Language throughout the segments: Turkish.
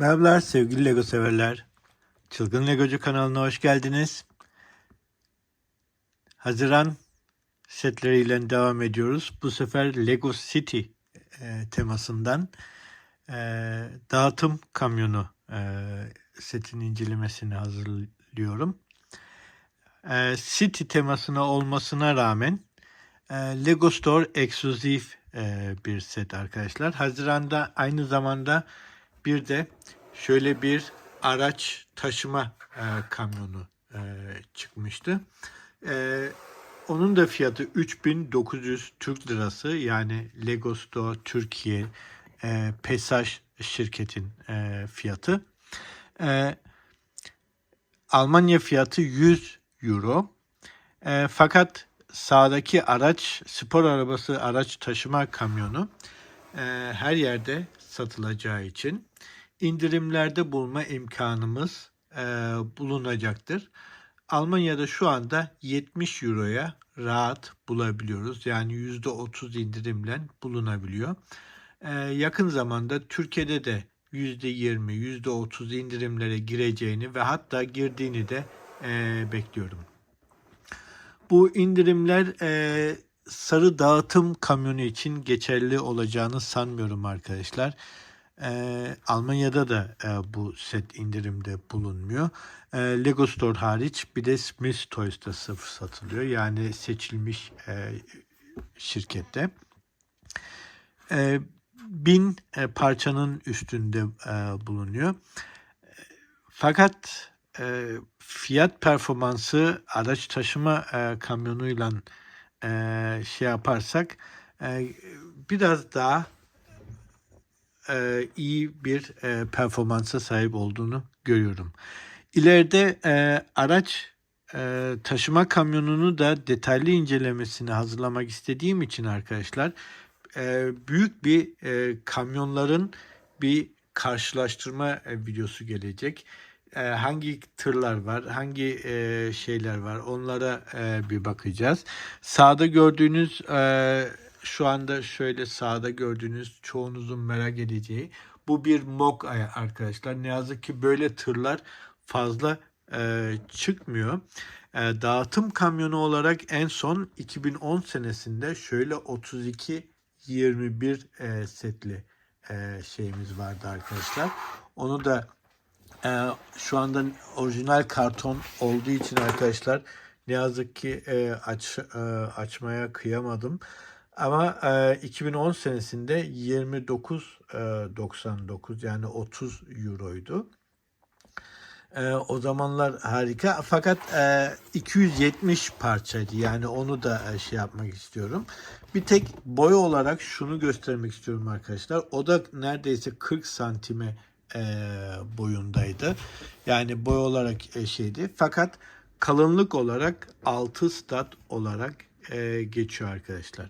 Merhabalar sevgili Lego severler. Çılgın Legocu kanalına hoş geldiniz. Haziran setleriyle devam ediyoruz. Bu sefer Lego City e, temasından e, dağıtım kamyonu e, setin incelemesini hazırlıyorum. E, City temasına olmasına rağmen e, Lego Store ekskluzif e, bir set arkadaşlar. Haziranda aynı zamanda bir de şöyle bir araç taşıma e, kamyonu e, çıkmıştı. E, onun da fiyatı 3900 Türk Lirası yani Lego Store Türkiye e, Pesaj şirketin e, fiyatı. E, Almanya fiyatı 100 Euro. E, fakat sağdaki araç spor arabası araç taşıma kamyonu e, her yerde satılacağı için indirimlerde bulma imkanımız e, bulunacaktır. Almanya'da şu anda 70 Euro'ya rahat bulabiliyoruz. Yani %30 indirimle bulunabiliyor. E, yakın zamanda Türkiye'de de %20, %30 indirimlere gireceğini ve hatta girdiğini de e, bekliyorum. Bu indirimler e, sarı dağıtım kamyonu için geçerli olacağını sanmıyorum arkadaşlar. E, Almanya'da da e, bu set indirimde bulunmuyor. E, Lego Store hariç bir de Smith Toys'ta sıfır satılıyor. Yani seçilmiş e, şirkette. E, bin e, parçanın üstünde e, bulunuyor. Fakat e, fiyat performansı araç taşıma e, kamyonuyla e, şey yaparsak e, biraz daha e, iyi bir e, performansa sahip olduğunu görüyorum. İleride e, araç e, taşıma kamyonunu da detaylı incelemesini hazırlamak istediğim için arkadaşlar e, büyük bir e, kamyonların bir karşılaştırma e, videosu gelecek. E, hangi tırlar var, hangi e, şeyler var onlara e, bir bakacağız. Sağda gördüğünüz e, şu anda şöyle sağda gördüğünüz çoğunuzun merak edeceği bu bir MOG arkadaşlar. Ne yazık ki böyle tırlar fazla e, çıkmıyor. E, dağıtım kamyonu olarak en son 2010 senesinde şöyle 32 21 e, setli e, şeyimiz vardı arkadaşlar. Onu da e, şu anda orijinal karton olduğu için arkadaşlar ne yazık ki e, aç e, açmaya kıyamadım. Ama e, 2010 senesinde 29.99 yani 30 euroydu. E, o zamanlar harika fakat e, 270 parçaydı yani onu da e, şey yapmak istiyorum. Bir tek boy olarak şunu göstermek istiyorum arkadaşlar. O da neredeyse 40 santime e, boyundaydı. Yani boy olarak e, şeydi. Fakat kalınlık olarak 6 stat olarak e, geçiyor arkadaşlar.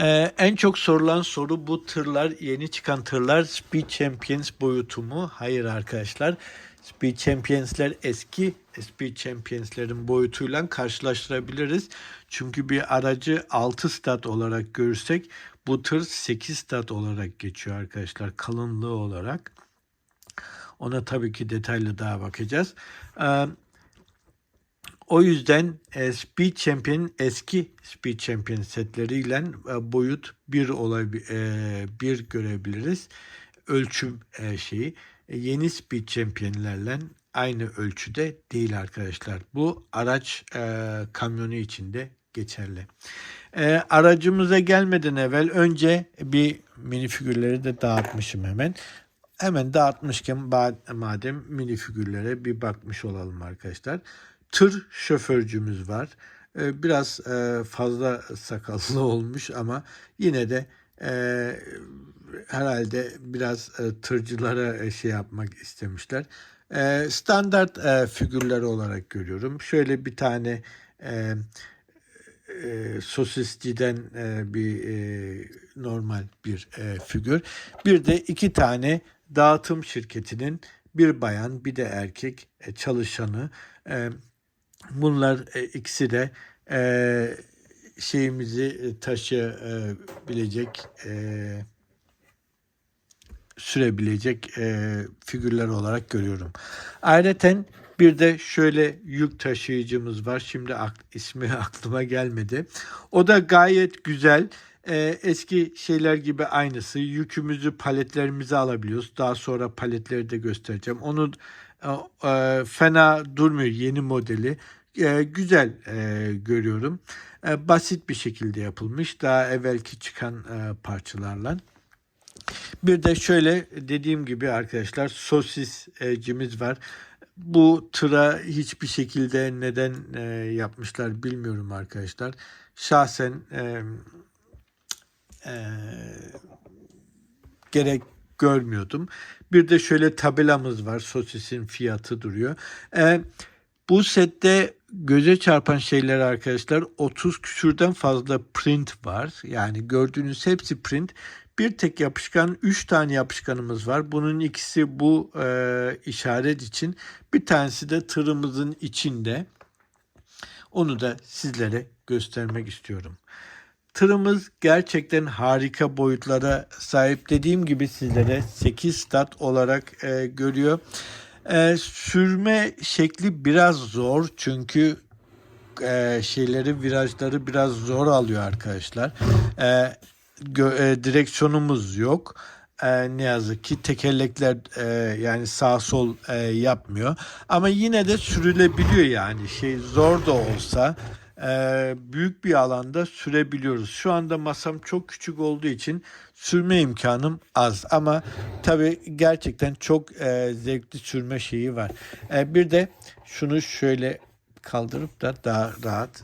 Ee, en çok sorulan soru bu tırlar, yeni çıkan tırlar Speed Champions boyutu mu? Hayır arkadaşlar. Speed Champions'ler eski Speed Champions'lerin boyutuyla karşılaştırabiliriz. Çünkü bir aracı 6 stat olarak görürsek bu tır 8 stat olarak geçiyor arkadaşlar kalınlığı olarak. Ona tabii ki detaylı daha bakacağız. Ee, o yüzden e, Speed Champion eski Speed Champion setleriyle e, boyut bir olay e, bir görebiliriz. Ölçüm e, şeyi e, yeni Speed Champion'lerle aynı ölçüde değil arkadaşlar. Bu araç e, kamyonu içinde geçerli. E, aracımıza gelmeden evvel önce bir minifigürleri de dağıtmışım hemen. Hemen dağıtmışken madem minifigürlere bir bakmış olalım arkadaşlar tır şoförcümüz var. Ee, biraz e, fazla sakallı olmuş ama yine de e, herhalde biraz e, tırcılara şey yapmak istemişler. Standart figürler olarak görüyorum. Şöyle bir tane sosisciden bir normal bir figür. Bir de iki tane dağıtım şirketinin bir bayan bir de erkek çalışanı Bunlar e, ikisi de e, şeyimizi taşıyabilecek e, sürebilecek e, figürler olarak görüyorum. Ayrıca bir de şöyle yük taşıyıcımız var. Şimdi ismi aklıma gelmedi. O da gayet güzel. E, eski şeyler gibi aynısı. Yükümüzü paletlerimize alabiliyoruz. Daha sonra paletleri de göstereceğim. Onu e, e, fena durmuyor yeni modeli. E, güzel e, görüyorum. E, basit bir şekilde yapılmış. Daha evvelki çıkan parçalarla. Bir de şöyle dediğim gibi arkadaşlar sosiscimiz var. Bu tıra hiçbir şekilde neden e, yapmışlar bilmiyorum arkadaşlar. Şahsen e, e, gerek görmüyordum. Bir de şöyle tabelamız var. Sosisin fiyatı duruyor. E, bu sette göze çarpan şeyler arkadaşlar 30 küsürden fazla print var. Yani gördüğünüz hepsi print. Bir tek yapışkan 3 tane yapışkanımız var. Bunun ikisi bu e, işaret için. Bir tanesi de tırımızın içinde. Onu da sizlere göstermek istiyorum. Tırımız gerçekten harika boyutlara sahip. Dediğim gibi sizlere 8 stat olarak e, görüyor. E, sürme şekli biraz zor çünkü e, şeyleri virajları biraz zor alıyor arkadaşlar. E, e, direksiyonumuz yok. E, ne yazık ki tekerlekler e, yani sağ sol e, yapmıyor. Ama yine de sürülebiliyor yani şey zor da olsa e, büyük bir alanda sürebiliyoruz. Şu anda masam çok küçük olduğu için sürme imkanım az ama tabii gerçekten çok e, zevkli sürme şeyi var. E, bir de şunu şöyle kaldırıp da daha rahat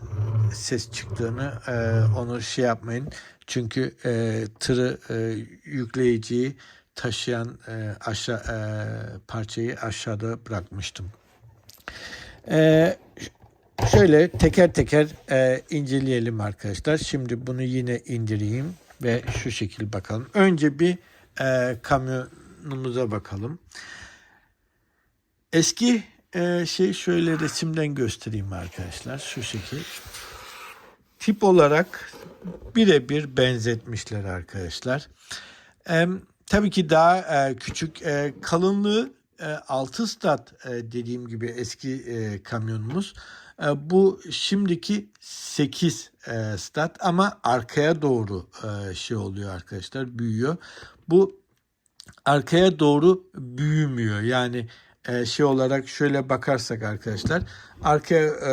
ses çıktığını e, onu şey yapmayın. Çünkü e, tırı e, yükleyiciyi taşıyan e, aşağı e, parçayı aşağıda bırakmıştım. E, şöyle teker teker e, inceleyelim arkadaşlar. Şimdi bunu yine indireyim ve şu şekil bakalım. Önce bir e, kamyonumuza bakalım. Eski e, şey şöyle resimden göstereyim arkadaşlar. Şu şekil. Tip olarak birebir benzetmişler arkadaşlar. E, tabii ki daha e, küçük e, kalınlığı e, 6 stat e, dediğim gibi eski e, kamyonumuz. E, bu şimdiki 8 e, stat ama arkaya doğru e, şey oluyor arkadaşlar büyüyor. Bu arkaya doğru büyümüyor. Yani e, şey olarak şöyle bakarsak arkadaşlar arkaya e,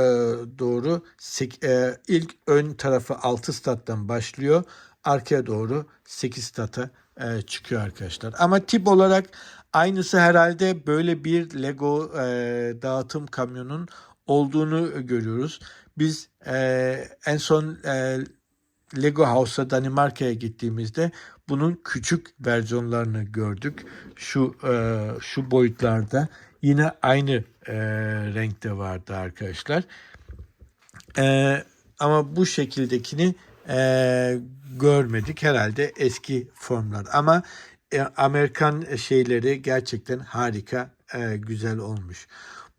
doğru sek- e, ilk ön tarafı 6 stat'tan başlıyor. Arkaya doğru 8 stata e, çıkıyor arkadaşlar. Ama tip olarak aynısı herhalde böyle bir Lego e, dağıtım kamyonun olduğunu görüyoruz. Biz e, en son e, Lego House'a Danimarka'ya gittiğimizde bunun küçük versiyonlarını gördük. Şu e, şu boyutlarda yine aynı e, renkte vardı arkadaşlar. E, ama bu şekildekini e, görmedik herhalde eski formlar. Ama e, Amerikan şeyleri gerçekten harika e, güzel olmuş.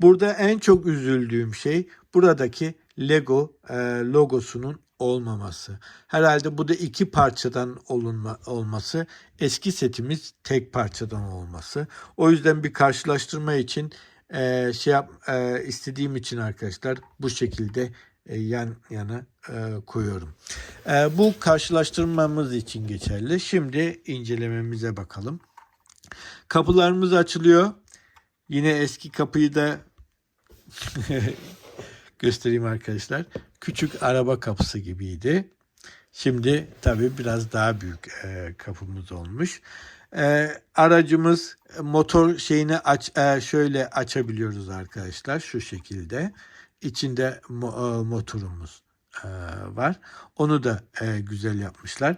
Burada en çok üzüldüğüm şey buradaki Lego e, logosunun olmaması. Herhalde bu da iki parçadan olunma, olması. Eski setimiz tek parçadan olması. O yüzden bir karşılaştırma için e, şey yap, e, istediğim için arkadaşlar bu şekilde e, yan yana e, koyuyorum. E, bu karşılaştırmamız için geçerli. Şimdi incelememize bakalım. Kapılarımız açılıyor. Yine eski kapıyı da göstereyim arkadaşlar. Küçük araba kapısı gibiydi. Şimdi tabii biraz daha büyük e, kapımız olmuş. E, aracımız motor şeyini aç e, şöyle açabiliyoruz arkadaşlar şu şekilde. İçinde mo- e, motorumuz e, var. Onu da e, güzel yapmışlar.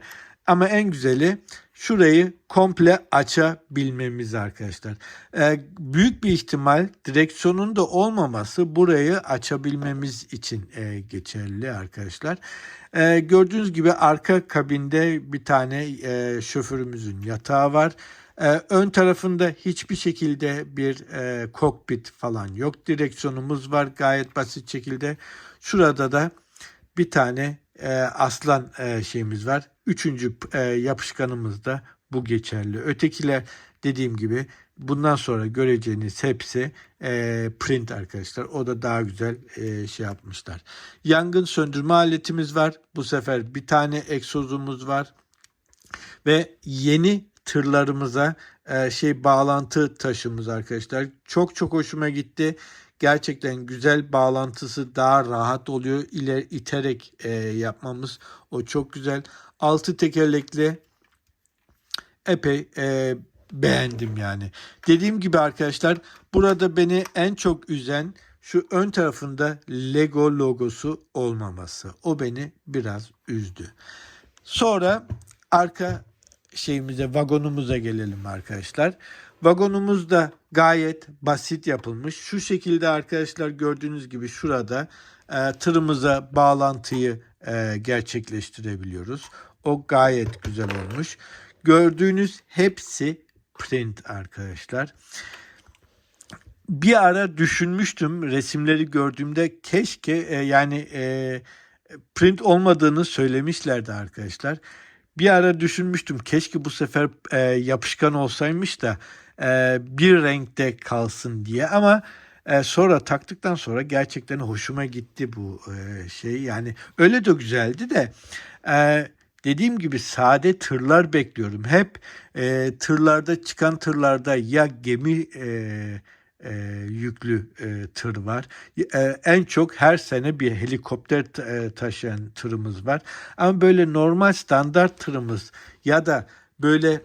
Ama en güzeli şurayı komple açabilmemiz arkadaşlar. Ee, büyük bir ihtimal direksiyonun da olmaması burayı açabilmemiz için e, geçerli arkadaşlar. Ee, gördüğünüz gibi arka kabinde bir tane e, şoförümüzün yatağı var. Ee, ön tarafında hiçbir şekilde bir e, kokpit falan yok. Direksiyonumuz var gayet basit şekilde. Şurada da bir tane e, aslan e, şeyimiz var. Üçüncü e, yapışkanımız da bu geçerli. Ötekiler dediğim gibi bundan sonra göreceğiniz hepsi e, print arkadaşlar. O da daha güzel e, şey yapmışlar. Yangın söndürme aletimiz var. Bu sefer bir tane egzozumuz var. Ve yeni tırlarımıza e, şey bağlantı taşımız arkadaşlar. Çok çok hoşuma gitti. Gerçekten güzel bağlantısı daha rahat oluyor. İler iterek e, yapmamız o çok güzel. Altı tekerlekli epey e, beğendim yani. Dediğim gibi arkadaşlar burada beni en çok üzen şu ön tarafında Lego logosu olmaması. O beni biraz üzdü. Sonra arka şeyimize vagonumuza gelelim arkadaşlar. Vagonumuz da gayet basit yapılmış. Şu şekilde arkadaşlar gördüğünüz gibi şurada e, tırımıza bağlantıyı e, gerçekleştirebiliyoruz. O gayet güzel olmuş. Gördüğünüz hepsi print arkadaşlar. Bir ara düşünmüştüm resimleri gördüğümde keşke e, yani e, print olmadığını söylemişlerdi arkadaşlar. Bir ara düşünmüştüm. Keşke bu sefer e, yapışkan olsaymış da e, bir renkte kalsın diye. Ama e, sonra taktıktan sonra gerçekten hoşuma gitti bu e, şey. Yani öyle de güzeldi de e, dediğim gibi sade tırlar bekliyorum. Hep e, tırlarda çıkan tırlarda ya gemi e, e, yüklü e, tır var. E, en çok her sene bir helikopter e, taşıyan tırımız var. Ama böyle normal standart tırımız ya da böyle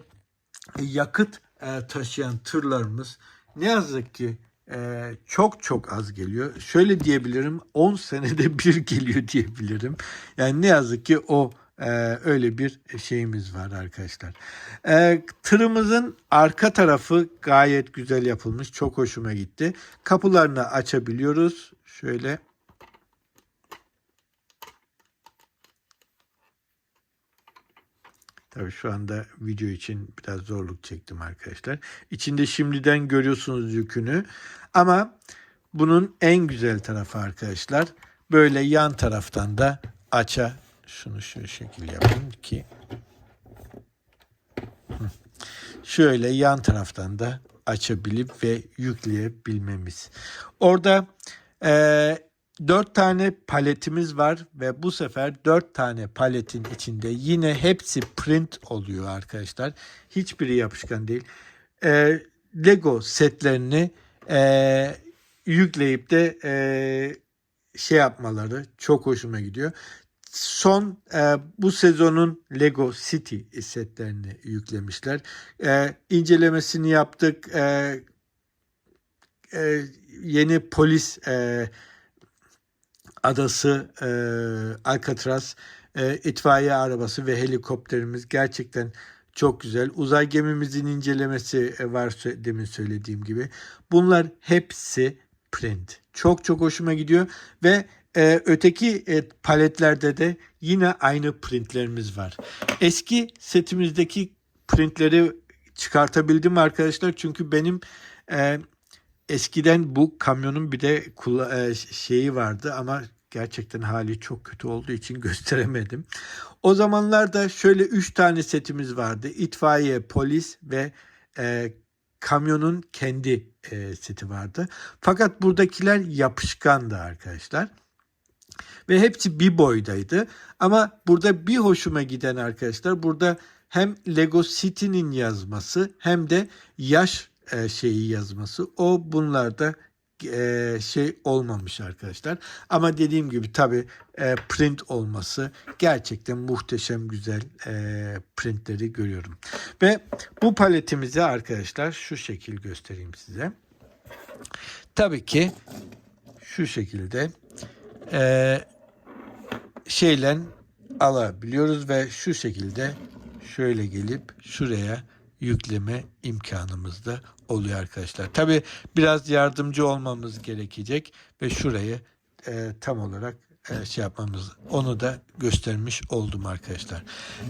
yakıt e, taşıyan tırlarımız ne yazık ki e, çok çok az geliyor. Şöyle diyebilirim 10 senede bir geliyor diyebilirim. Yani ne yazık ki o e, öyle bir şeyimiz var arkadaşlar. E, tırımızın arka tarafı gayet güzel yapılmış. Çok hoşuma gitti. Kapılarını açabiliyoruz. Şöyle Tabii şu anda video için biraz zorluk çektim arkadaşlar. İçinde şimdiden görüyorsunuz yükünü. Ama bunun en güzel tarafı arkadaşlar böyle yan taraftan da aça şunu şu şekil yapayım ki şöyle yan taraftan da açabilip ve yükleyebilmemiz. Orada eee Dört tane paletimiz var ve bu sefer dört tane paletin içinde yine hepsi print oluyor arkadaşlar. Hiçbiri yapışkan değil. Ee, Lego setlerini e, yükleyip de e, şey yapmaları çok hoşuma gidiyor. Son e, bu sezonun Lego City setlerini yüklemişler. E, incelemesini yaptık. E, e, yeni polis e, adası e, Alcatraz e, itfaiye arabası ve helikopterimiz gerçekten çok güzel. Uzay gemimizin incelemesi e, var demin söylediğim gibi. Bunlar hepsi print. Çok çok hoşuma gidiyor ve e, öteki e, paletlerde de yine aynı printlerimiz var. Eski setimizdeki printleri çıkartabildim arkadaşlar çünkü benim e, eskiden bu kamyonun bir de e, şeyi vardı ama gerçekten hali çok kötü olduğu için gösteremedim. O zamanlarda şöyle üç tane setimiz vardı. İtfaiye, polis ve e, kamyonun kendi e, seti vardı. Fakat buradakiler yapışkandı arkadaşlar. Ve hepsi bir boydaydı. Ama burada bir hoşuma giden arkadaşlar burada hem Lego City'nin yazması hem de yaş e, şeyi yazması. O bunlarda e, şey olmamış arkadaşlar. Ama dediğim gibi tabi print olması gerçekten muhteşem güzel e, printleri görüyorum. Ve bu paletimizi arkadaşlar şu şekil göstereyim size. Tabii ki şu şekilde e, şeyle alabiliyoruz ve şu şekilde şöyle gelip şuraya yükleme imkanımız da oluyor arkadaşlar. Tabi biraz yardımcı olmamız gerekecek ve şurayı e, tam olarak e, şey yapmamız onu da göstermiş oldum arkadaşlar.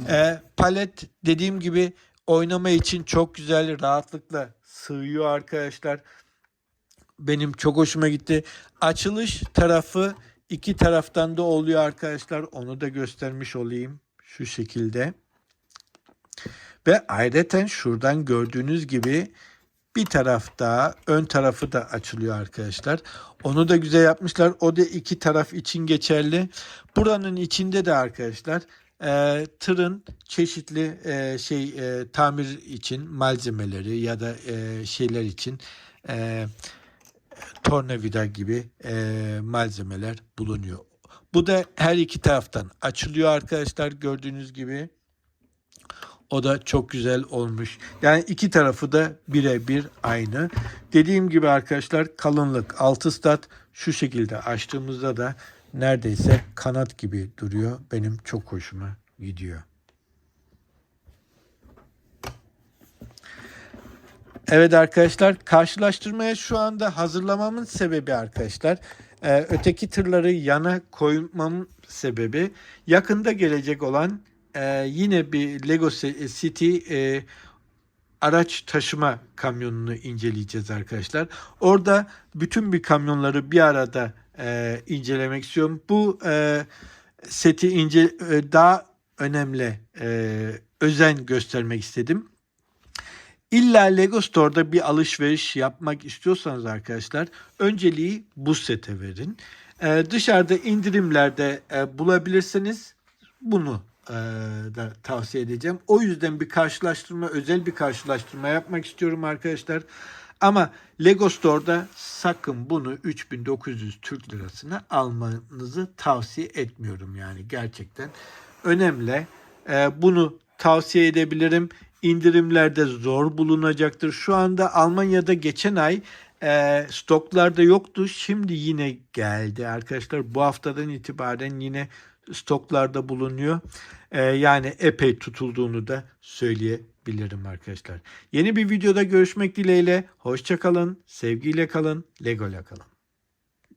E, palet dediğim gibi oynama için çok güzel rahatlıkla sığıyor arkadaşlar. Benim çok hoşuma gitti. Açılış tarafı iki taraftan da oluyor arkadaşlar. Onu da göstermiş olayım şu şekilde. Ve ayrıca şuradan gördüğünüz gibi bir taraf daha ön tarafı da açılıyor arkadaşlar. Onu da güzel yapmışlar. O da iki taraf için geçerli. Buranın içinde de arkadaşlar e, tırın çeşitli e, şey e, tamir için malzemeleri ya da e, şeyler için e, tornavida gibi e, malzemeler bulunuyor. Bu da her iki taraftan açılıyor arkadaşlar gördüğünüz gibi. O da çok güzel olmuş. Yani iki tarafı da birebir aynı. Dediğim gibi arkadaşlar kalınlık 6 stat şu şekilde açtığımızda da neredeyse kanat gibi duruyor. Benim çok hoşuma gidiyor. Evet arkadaşlar karşılaştırmaya şu anda hazırlamamın sebebi arkadaşlar e, öteki tırları yana koymamın sebebi yakında gelecek olan e, yine bir Lego City e, araç taşıma kamyonunu inceleyeceğiz arkadaşlar. Orada bütün bir kamyonları bir arada incelemek istiyorum. Bu seti ince daha önemli özen göstermek istedim. İlla Lego Store'da bir alışveriş yapmak istiyorsanız arkadaşlar önceliği bu sete verin. Ee, dışarıda indirimlerde e, bulabilirsiniz. Bunu e, da tavsiye edeceğim. O yüzden bir karşılaştırma, özel bir karşılaştırma yapmak istiyorum arkadaşlar. Ama Lego Store'da sakın bunu 3900 Türk lirasına almanızı tavsiye etmiyorum yani gerçekten önemli. Ee, bunu tavsiye edebilirim. İndirimlerde zor bulunacaktır. Şu anda Almanya'da geçen ay e, stoklarda yoktu. Şimdi yine geldi arkadaşlar. Bu haftadan itibaren yine stoklarda bulunuyor. E, yani epey tutulduğunu da söyleyebilirim arkadaşlar. Yeni bir videoda görüşmek dileğiyle. Hoşçakalın, sevgiyle kalın, Lego ile kalın.